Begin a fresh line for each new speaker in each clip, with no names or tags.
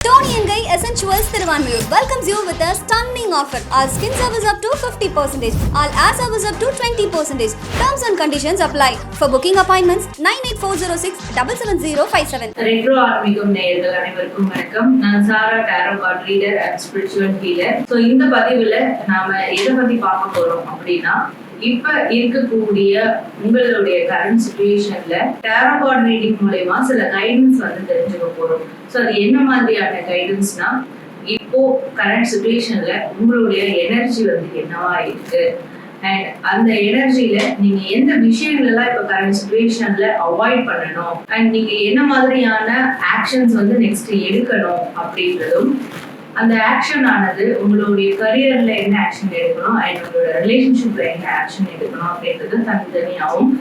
Tony and Guy Essentials Thiruvanmiyur welcomes you with a stunning offer. Our skin service up to 50%, all air service up to 20%. Terms and conditions apply. For booking appointments, 98406 77057.
Retro ஆன்மீகம் நேயர்கள் அனைவருக்கும் வணக்கம் நான் Sara tarot card reader and spiritual healer so இந்த பதிவுல நாம எதை பத்தி பார்க்க போறோம் அப்படின்னா இப்ப இருக்கக்கூடிய உங்களுடைய கரண்ட் சுச்சுவேஷன்ல டேரா கார்ட் ரீடிங் மூலயமா சில கைடன்ஸ் வந்து தெரிஞ்சுக்க போறோம். ஸோ அது என்ன மாதிரியான கைடன்ஸ்னா இப்போ கரண்ட் சுச்சுவேஷன்ல உங்களுடைய எனர்ஜி வந்து என்னவா இருக்கு? அண்ட் அந்த எனர்ஜியில நீங்க எந்த விஷயங்கள்லாம் இப்ப கரண்ட் சுச்சுவேஷன்ல அவாய்ட் பண்ணணும்? அண்ட் நீங்க என்ன மாதிரியான ஆக்ஷன்ஸ் வந்து நெக்ஸ்ட் எடுக்கணும் அப்படின்றதும் அந்த ஆக்ஷன் ஆனது உங்களுடைய கரியர்ல என்ன ஆக்ஷன் எடுக்கணும்? அண்ட் உங்களோட ரிலேஷன்ஷிப்ல என்ன ஆக்ஷன் எடுக்கணும்? அப்படின்றது தனித்தனியாகவும்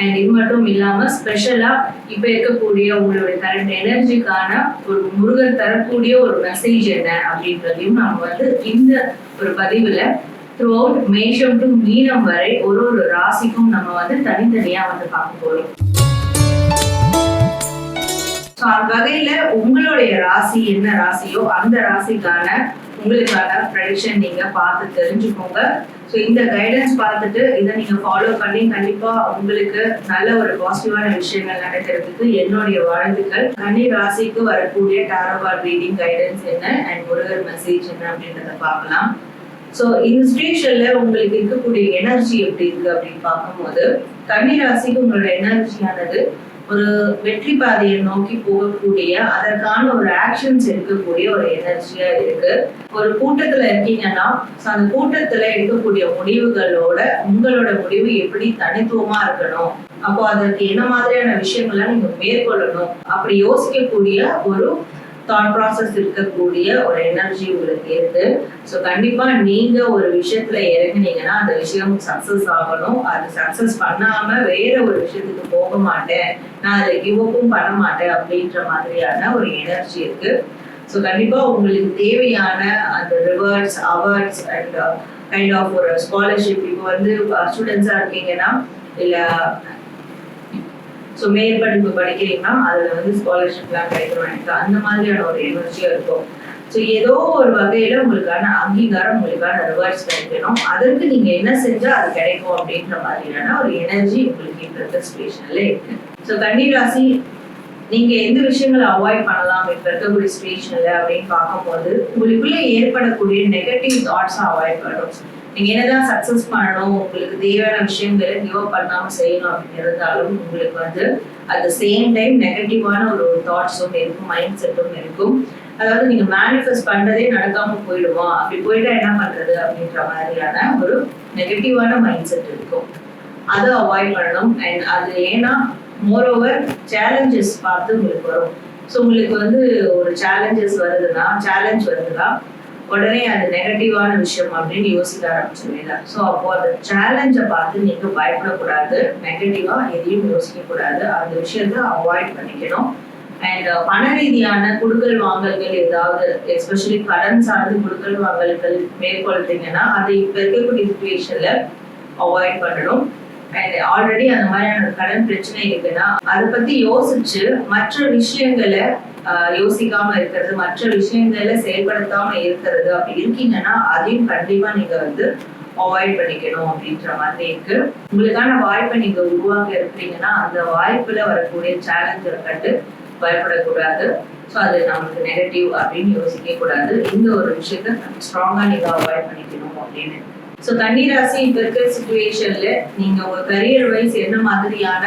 அண்ட் இது மட்டும் இல்லாம ஸ்பெஷலா இப்ப இருக்கக்கூடிய உங்களுடைய கரண்ட் எனர்ஜிக்கான ஒரு முருகர் தரக்கூடிய ஒரு மெசேஜ் என்ன? அப்படின்றதையும் நம்ம வந்து இந்த ஒரு பதிவுல த்ரூ அவுட் மேஷம் டு மீனம் வரை ஒரு ஒரு ராசிக்கும் நம்ம வந்து தனித்தனியா வந்து பார்க்க போறோம். வகையில உங்களுடைய ராசி என்ன ராசியோ அந்த ராசிக்கான உங்களுக்கான ப்ரெடிக்ஷன் நீங்க பார்த்து தெரிஞ்சுக்கோங்க. ஸோ இந்த கைடன்ஸ் பார்த்துட்டு இதை நீங்க ஃபாலோ பண்ணி கண்டிப்பா உங்களுக்கு நல்ல ஒரு பாசிட்டிவான விஷயங்கள் நடக்கிறதுக்கு என்னுடைய வாழ்த்துக்கள். கன்னி ராசிக்கு வரக்கூடிய டாரோபார் ரீடிங் கைடன்ஸ் என்ன அண்ட் முருகர் மெசேஜ் என்ன அப்படின்றத பார்க்கலாம். ஸோ இந்த உங்களுக்கு இருக்கக்கூடிய எனர்ஜி எப்படி இருக்கு அப்படின்னு பார்க்கும்போது கன்னி ராசிக்கு உங்களோட எனர்ஜியானது ஒரு வெற்றி பாதையை நோக்கி போகக்கூடிய அதற்கான ஒரு ஆக்ஷன்ஸ் எடுக்கக்கூடிய ஒரு எனர்ஜியா இருக்கு. ஒரு கூட்டத்துல இருக்கீங்கன்னா அந்த கூட்டத்துல எடுக்கக்கூடிய முடிவுகளோட உங்களோட முடிவு எப்படி தனித்துவமா இருக்கணும்? அப்போ அதற்கு என்ன மாதிரியான விஷயங்களை நீங்க மேற்கொள்ளணும்? அப்படி யோசிக்கக்கூடிய ஒரு தாட் ப்ராசஸ் இருக்கக்கூடிய ஒரு எனர்ஜி உங்களுக்கு இருக்கு. ஸோ கண்டிப்பா நீங்க ஒரு விஷயத்துல இறங்குனீங்கன்னா அந்த விஷயம் சக்சஸ் ஆகணும். அது சக்சஸ் பண்ணாம வேற ஒரு விஷயத்துக்கு போக மாட்டேன். நான் அதை கிவப்பும் பண்ண மாட்டேன் அப்படின்ற மாதிரியான ஒரு எனர்ஜி இருக்கு. ஸோ கண்டிப்பா உங்களுக்கு தேவையான அந்த rewards awards and kind of ஒரு ஸ்காலர்ஷிப் இப்போ வந்து uh, ஸ்டூடெண்ட்ஸா இருக்கீங்கன்னா இல்ல ஸோ மேற்படிப்பு படிக்கிறீங்கன்னா அதுல வந்து ஸ்காலர்ஷிப்லாம் கிடைக்கும் எனக்கு அந்த மாதிரியான ஒரு எனர்ஜியாக இருக்கும். ஸோ ஏதோ ஒரு வகையில உங்களுக்கான அங்கீகாரம் உங்களுக்கான ரிவார்ட்ஸ் கிடைக்கணும். அதற்கு நீங்க என்ன செஞ்சா அது கிடைக்கும் அப்படின்ற மாதிரியான ஒரு எனர்ஜி உங்களுக்கு இப்ப இருக்க சுச்சுவேஷன்ல இருக்கு. ஸோ கன்னிராசி நீங்க எந்த விஷயங்களை அவாய்ட் பண்ணலாம் இப்போ இருக்கக்கூடிய சுச்சுவேஷனில் அப்படின்னு பார்க்கும்போது உங்களுக்குள்ள ஏற்படக்கூடிய நெகட்டிவ் தாட்ஸை அவாய்ட் பண்ணணும் நீங்க என்னதான் சக்சஸ் பண்ணணும் உங்களுக்கு தேவையான விஷயங்களை கிவ் அப் பண்ணாம செய்யணும் அப்படின்னு இருந்தாலும் உங்களுக்கு வந்து அட் த சேம் டைம் நெகட்டிவான ஒரு தாட்ஸும் இருக்கும் மைண்ட் செட்டும் இருக்கும். அதாவது நீங்க மேனிஃபெஸ்ட் பண்றதே நடக்காம போயிடுவோம் அப்படி போயிட்டா என்ன பண்றது அப்படின்ற மாதிரியான ஒரு நெகட்டிவான மைண்ட் செட் இருக்கும். அதை அவாய்ட் பண்ணணும். அண்ட் அது ஏன்னா மோர் ஓவர் சேலஞ்சஸ் பார்த்து உங்களுக்கு வரும். ஸோ உங்களுக்கு வந்து ஒரு சேலஞ்சஸ் வருதுன்னா சேலஞ்ச் வருதுன்னா உடனே அது நெகட்டிவான விஷயம் அப்படின்னு யோசிக்க ஆரம்பிச்சிருவீங்க. ஸோ அப்போ அந்த சேலஞ்சை பார்த்து நீங்க பயப்படக்கூடாது. நெகட்டிவா எதையும் யோசிக்க கூடாது. அந்த விஷயத்த அவாய்ட் பண்ணிக்கணும். அண்ட் uh, பண ரீதியான குடுக்கல் வாங்கல்கள் ஏதாவது எஸ்பெஷலி கடன் சார்ந்து குடுக்கல் வாங்கல்கள் மேற்கொள்றீங்கன்னா அதை இப்போ இருக்கக்கூடிய சுச்சுவேஷன்ல அவாய்ட் பண்ணணும். அண்ட் ஆல்ரெடி அந்த மாதிரியான கடன் பிரச்சனை இருக்குன்னா அதை பத்தி யோசிச்சு மற்ற விஷயங்களை யோசிக்காம இருக்கிறது மற்ற விஷயங்கள்ல செயல்படுத்தாம இருக்கிறது அப்படி இருக்கீங்கன்னா அதையும் கண்டிப்பா நீங்க வந்து அவாய்ட் பண்ணிக்கணும் அப்படின்ற மாதிரி இருக்கு. உங்களுக்கான வாய்ப்பை நீங்க உருவாக்க இருக்கிறீங்கன்னா அந்த வாய்ப்புல வரக்கூடிய சேலஞ்சை கண்டு பயப்படக்கூடாது. ஸோ அது நமக்கு நெகட்டிவ் அப்படின்னு யோசிக்க கூடாது. இந்த ஒரு விஷயத்த ஸ்ட்ராங்கா நீங்க அவாய்ட் பண்ணிக்கணும் அப்படின்னு. ஸோ கன்னிராசி இப்ப இருக்கிற சுச்சுவேஷன்ல நீங்க உங்க கரியர் வைஸ் என்ன மாதிரியான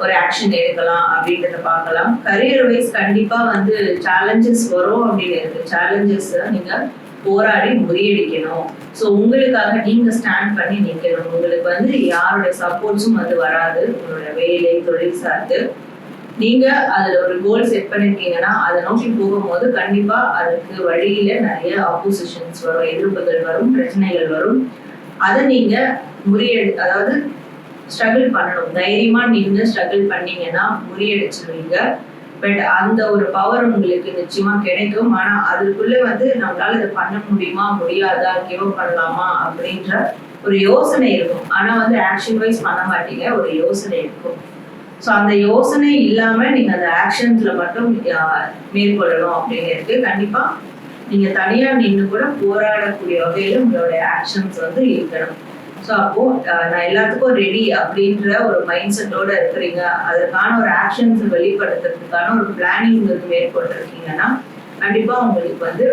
ஒரு ஆக்ஷன் எடுக்கலாம் அப்படின்றத பார்க்கலாம். கரியர் வைஸ் கண்டிப்பா வந்து சேலஞ்சஸ் வரும் அப்படின்னு சேலஞ்சஸ் நீங்க போராடி முறியடிக்கணும். ஸோ உங்களுக்காக நீங்க ஸ்டாண்ட் பண்ணி நிற்கணும் உங்களுக்கு வந்து யாருடைய சப்போர்ட்ஸும் வந்து வராது. உங்களோட வேலை தொழில் சார்ந்து. நீங்க அதுல ஒரு கோல் செட் பண்ணிருக்கீங்கன்னா அதை நோக்கி போகும்போது கண்டிப்பா அதுக்கு வழியில நிறைய ஆப்போசிஷன்ஸ் வரும் எதிர்ப்புகள் வரும் பிரச்சனைகள் வரும். அதை நீங்க முறியடி அதாவது ஸ்ட்ரகிள் பண்ணணும். தைரியமா நின்று ஸ்ட்ரகிள் பண்ணீங்கன்னா முறியடிச்சிருவீங்க. பட் அந்த ஒரு பவர் உங்களுக்கு நிச்சயமா கிடைக்கும். ஆனா அதுக்குள்ள வந்து நம்மளால இதை பண்ண முடியுமா முடியாதா கிவ் பண்ணலாமா அப்படின்ற ஒரு யோசனை இருக்கும். ஆனா வந்து ஆக்ஷன் வைஸ் பண்ண மாட்டீங்க. ஒரு யோசனை இருக்கும். ஸோ அந்த யோசனை இல்லாம நீங்க அந்த ஆக்ஷன்ஸ்ல மட்டும் மேற்கொள்ளணும் அப்படிங்கிறது கண்டிப்பா நீங்க தனியா நின்று கூட போராடக்கூடிய வகையில உங்களுடைய ஆக்ஷன்ஸ் வந்து இருக்கணும். ஸோ அப்போ நான் எல்லாத்துக்கும் ரெடி அப்படின்ற ஒரு மைண்ட் செட்டோட இருக்கிறீங்க. அதற்கான ஒரு ஆக்ஷன்ஸ் வெளிப்படுத்துறதுக்கான ஒரு பிளானிங் வந்து மேற்கொண்டிருக்கீங்கன்னா கண்டிப்பா உங்களுக்கு வந்து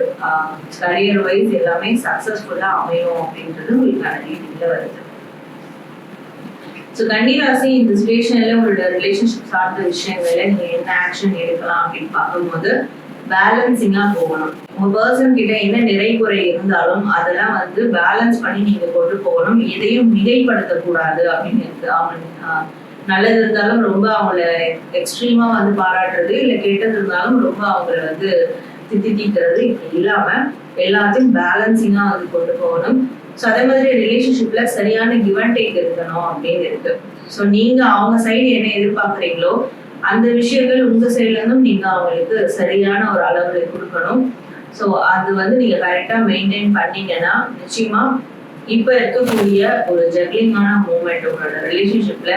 கரியர் வைஸ் எல்லாமே சக்சஸ்ஃபுல்லா அமையும் அப்படின்றது உங்களுக்கான ரீதியில வருது. ஸோ கன்னிராசி இந்த சுச்சுவேஷன்ல உங்களோட ரிலேஷன்ஷிப் சார்ந்த விஷயங்கள்ல நீங்க என்ன ஆக்ஷன் எடுக்கலாம் அப்படின்னு பார்க்கும்போது பேலன்சிங்கா போகணும். உங்க பர்சன் கிட்ட என்ன நிறை குறை இருந்தாலும் அதெல்லாம் வந்து பேலன்ஸ் பண்ணி நீங்க கொண்டு போகணும். எதையும் மிகைப்படுத்த கூடாது அப்படின்னு அவன் நல்லது இருந்தாலும் ரொம்ப அவங்கள எக்ஸ்ட்ரீமா வந்து பாராட்டுறது இல்ல கெட்டது இருந்தாலும் ரொம்ப அவங்கள வந்து தித்திக்கிறது இப்படி இல்லாம எல்லாத்தையும் பேலன்சிங்கா வந்து கொண்டு போகணும். ஸோ அதே மாதிரி ரிலேஷன்ஷிப்ல சரியான கிவ் அண்ட் டேக் இருக்கணும் அப்படின்னு இருக்கு. ஸோ நீங்க அவங்க சைடு என்ன எதிர்பார்க்குறீங்களோ அந்த விஷயங்கள் உங்க சைட்ல இருந்தும் நீங்க அவங்களுக்கு சரியான ஒரு அளவுல கொடுக்கணும். ஸோ அது வந்து நீங்க கரெக்டா மெயின்டைன் பண்ணீங்கன்னா நிச்சயமா இப்ப இருக்கக்கூடிய ஒரு ஜெர்லிங்கான மூமெண்ட் உங்களோட ரிலேஷன்ஷிப்ல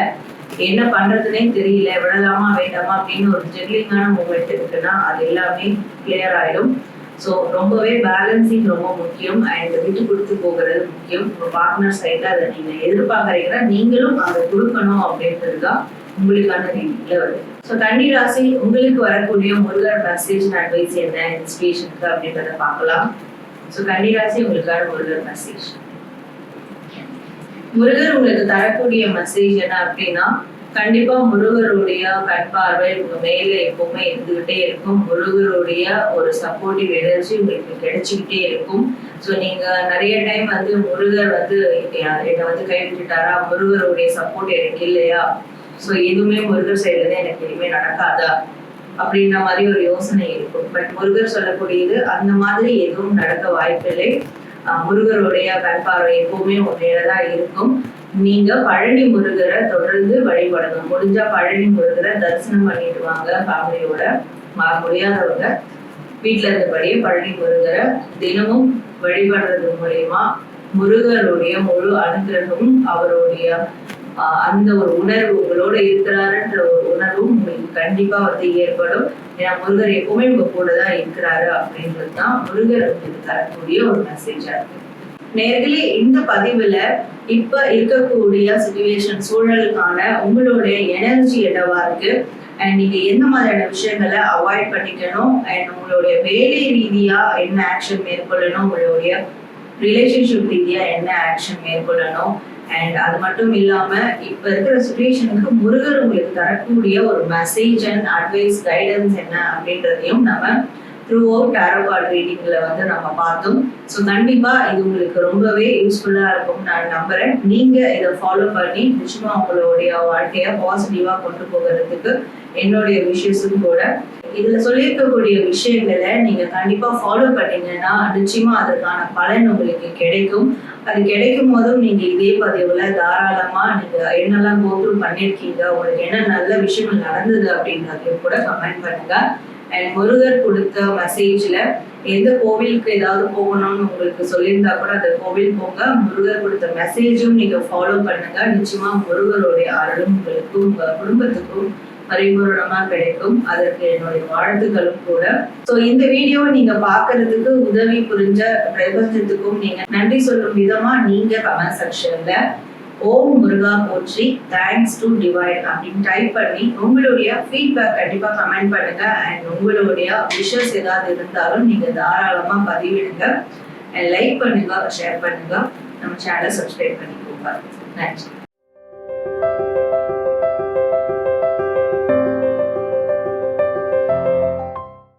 என்ன பண்றதுனே தெரியல விடலாமா வேண்டாமா அப்படின்னு ஒரு ஜெர்லிங்கான மூமெண்ட் இருக்குன்னா அது எல்லாமே கிளியர் ஆயிடும். ஸோ ரொம்பவே பேலன்சிங் ரொம்ப முக்கியம். அண்ட் விட்டு கொடுத்து போகிறது முக்கியம். உங்கள் பார்ட்னர் சைட்ல அதை நீங்கள் எதிர்பார்க்குறீங்கன்னா நீங்களும் அதை கொடுக்கணும் அப்படின்றது தான் உங்களுக்கான ரீதியில வருது ஸோ கன்னி ராசி உங்களுக்கு வரக்கூடிய முருகர் மெசேஜ் அட்வைஸ் என்ன இன்ஸ்பிரேஷனுக்கு அப்படின்றத பார்க்கலாம். ஸோ கன்னி ராசி உங்களுக்கான முருகர் மெசேஜ் முருகர் உங்களுக்கு தரக்கூடிய மெசேஜ் என்ன அப்படின்னா கண்டிப்பா முருகருடைய கண் பார்வை உங்க மேல எப்பவுமே இருந்துகிட்டே இருக்கும். முருகருடைய ஒரு சப்போர்ட்டிவ் எனர்ஜி உங்களுக்கு கிடைச்சிக்கிட்டே இருக்கும். ஸோ நீங்க நிறைய டைம் வந்து முருகர் வந்து என்னை வந்து கைவிட்டுட்டாரா? முருகருடைய சப்போர்ட் எனக்கு இல்லையா? ஸோ எதுவுமே முருகர் செய்யறது எனக்கு எதுவுமே நடக்காதா? அப்படின்ற மாதிரி ஒரு யோசனை இருக்கும். பட் முருகர் சொல்லக்கூடியது அந்த மாதிரி எதுவும் நடக்க வாய்ப்பில்லை. முருகருடைய கண்பார்வை எப்பவுமே உண்மையிலதான் இருக்கும். நீங்க பழனி முருகரை தொடர்ந்து வழிபடணும். முடிஞ்சா பழனி முருகரை தரிசனம் பண்ணிட்டு வாங்க ஃபேமிலியோட. முடியாதவங்க. வீட்டுல இருந்தபடியே பழனி முருகரை தினமும் வழிபடுறது மூலியமா முருகருடைய முழு அனுகிரகமும் அவருடைய அந்த ஒரு உணர்வு உங்களோட இருக்கிறாருன்ற ஒரு உணர்வும் உங்களுக்கு கண்டிப்பா வந்து ஏற்படும். ஏன்னா முருகர் எப்பவுமே உங்க கூட தான் இருக்கிறாரு அப்படின்றது தான் முருகர் உங்களுக்கு தரக்கூடிய ஒரு மெசேஜா இருக்கு. நேர்களே இந்த பதிவுல இப்ப இருக்கக்கூடிய சுச்சுவேஷன் சூழலுக்கான உங்களுடைய எனர்ஜி இடவா இருக்கு? அண்ட் நீங்க எந்த மாதிரியான விஷயங்களை அவாய்ட் பண்ணிக்கணும்? அண்ட் உங்களுடைய வேலை ரீதியா என்ன ஆக்ஷன் மேற்கொள்ளணும்? உங்களுடைய ரிலேஷன்ஷிப் ரீதியா என்ன ஆக்ஷன் மேற்கொள்ளணும்? அண்ட் அது மட்டும் இல்லாம இப்ப இருக்கிற சுச்சுவேஷனுக்கு முருகர் உங்களுக்கு தரக்கூடிய ஒரு மெசேஜ் அண்ட் அட்வைஸ் கைடன்ஸ் என்ன அப்படின்றதையும் நம்ம த்ரூ அவுட் டேரோ ரீடிங்ல வந்து நம்ம பார்த்தோம். ஸோ கண்டிப்பா இது உங்களுக்கு ரொம்பவே யூஸ்ஃபுல்லா இருக்கும். நான் நம்புறேன். நீங்க இதை ஃபாலோ பண்ணி நிச்சயமா உங்களுடைய வாழ்க்கைய பாசிட்டிவா கொண்டு போகிறதுக்கு என்னுடைய விஷயஸும் கூட. இதுல சொல்லியிருக்கக்கூடிய விஷயங்களை நீங்க கண்டிப்பா ஃபாலோ பண்ணீங்கன்னா நிச்சயமா அதற்கான பலன் உங்களுக்கு கிடைக்கும். அது கிடைக்கும் போதும் நீங்க இதே பதிவுல தாராளமா நீங்க என்னெல்லாம் கோத்ரூ பண்ணிருக்கீங்க உங்களுக்கு என்ன நல்ல விஷயம் நடந்தது அப்படின்றதையும் கூட கமெண்ட் பண்ணுங்க. அண்ட் முருகர் கொடுத்த மெசேஜ்ல எந்த கோவிலுக்கு ஏதாவது போகணும்னு உங்களுக்கு சொல்லியிருந்தா கூட அந்த கோவில் போங்க. முருகர் கொடுத்த மெசேஜும் நீங்க ஃபாலோ பண்ணுங்க. நிச்சயமா முருகருடைய அருளும் உங்களுக்கும் உங்க குடும்பத்துக்கும் பரிபூரணமா கிடைக்கும். அதற்கு என்னுடைய வாழ்த்துக்களும் கூட. சோ இந்த வீடியோ நீங்க பாக்குறதுக்கு உதவி புரிஞ்ச பிரபஞ்சத்துக்கும் நீங்க நன்றி சொல்லும் விதமா நீங்க கமெண்ட் செக்ஷன்ல ஓம் முருகா போற்றி தேங்க்ஸ் டு டிவைன் அப்படின்னு டைப் பண்ணி உங்களுடைய ஃபீட்பேக் கண்டிப்பா கமெண்ட் பண்ணுங்க. அண்ட் உங்களுடைய விஷஸ் ஏதாவது இருந்தாலும் நீங்க தாராளமா பதிவிடுங்க. லைக் பண்ணுங்க ஷேர் பண்ணுங்க. நம்ம சேனலை சப்ஸ்கிரைப் பண்ணிக்கோங்க. நன்றி.